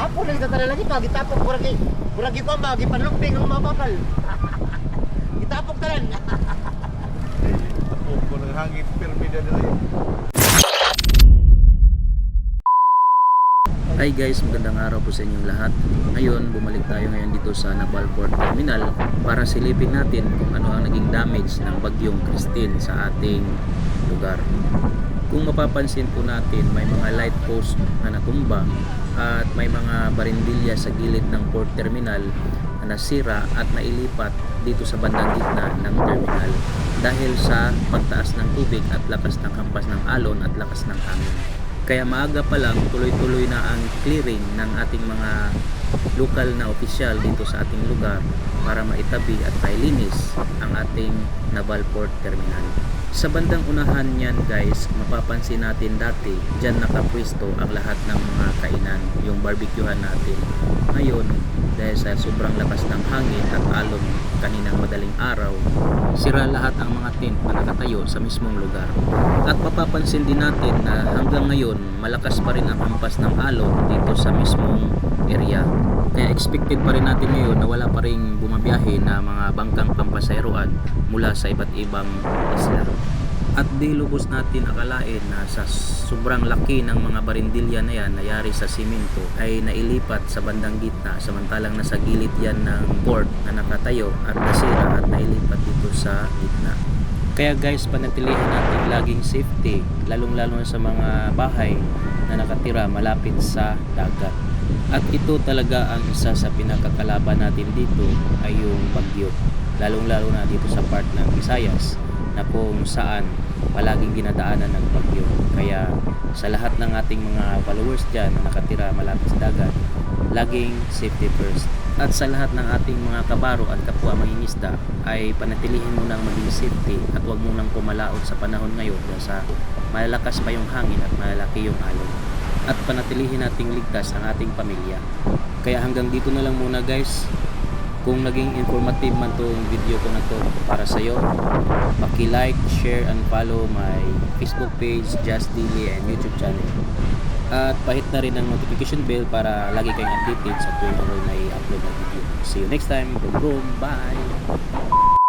Apo na kita lagi pa, gitapok kurang kay kurang kay pamba, gipanlumping ng mga bakal. Gitapok tanan. Ako ko ng hangin pirmida dali. Hi guys, magandang araw po sa inyong lahat. Ngayon, bumalik tayo ngayon dito sa Naval Port Terminal para silipin natin kung ano ang naging damage ng bagyong Christine sa ating lugar. Kung mapapansin po natin, may mga light post na natumba at may mga barindilya sa gilid ng port terminal na nasira at nailipat dito sa bandang gitna ng terminal dahil sa pagtaas ng tubig at lakas ng hampas ng alon at lakas ng hangin. Kaya maaga pa lang tuloy-tuloy na ang clearing ng ating mga lokal na opisyal dito sa ating lugar para maitabi at mailinis ang ating Naval Port Terminal. Sa bandang unahan niyan guys, mapapansin natin dati, dyan nakapwisto ang lahat ng mga kainan, yung barbecuehan natin. Ngayon, dahil sa sobrang lakas ng hangin at alon kaninang madaling araw, sira lahat ang mga tent na nakatayo sa mismong lugar. At mapapansin din natin na hanggang ngayon, malakas pa rin ang hampas ng alon dito sa mismong area. Kaya expected pa rin natin ngayon na wala pa rin bumabiyahe na mga bangkang pampaseroan mula sa iba't ibang isla. At di lubos natin akalain na sa sobrang laki ng mga barindilya na yan nayari sa simento ay nailipat sa bandang gitna samantalang nasa gilid yan ng port na nakatayo at nasira at nailipat dito sa gitna. Kaya guys, panatilihan natin laging safety, lalong-lalo na sa mga bahay na nakatira malapit sa dagat. At ito talaga ang isa sa pinakakalaban natin dito ay yung bagyo. Lalong-lalo na dito sa part ng Visayas na kung saan palaging dinadaanan ng bagyo. Kaya sa lahat ng ating mga followers dyan na nakatira malapit sa dagat, laging safety first. At sa lahat ng ating mga kabaro at kapwa mangingisda ay panatilihin mo ng maging safety at huwag mo nang pumalaot sa panahon ngayon dahil sa malalakas pa yung hangin at malalaki yung alon. At panatilihin nating ligtas ang ating pamilya. Kaya hanggang dito na lang muna guys. Kung naging informative man tong video ko na to para sa iyo, paki-like, share and follow my Facebook page, Just Daily and YouTube channel. At pahit na rin ang notification bell para lagi kayong updated sa tuwing may upload na video. See you next time. Boom boom. Bye!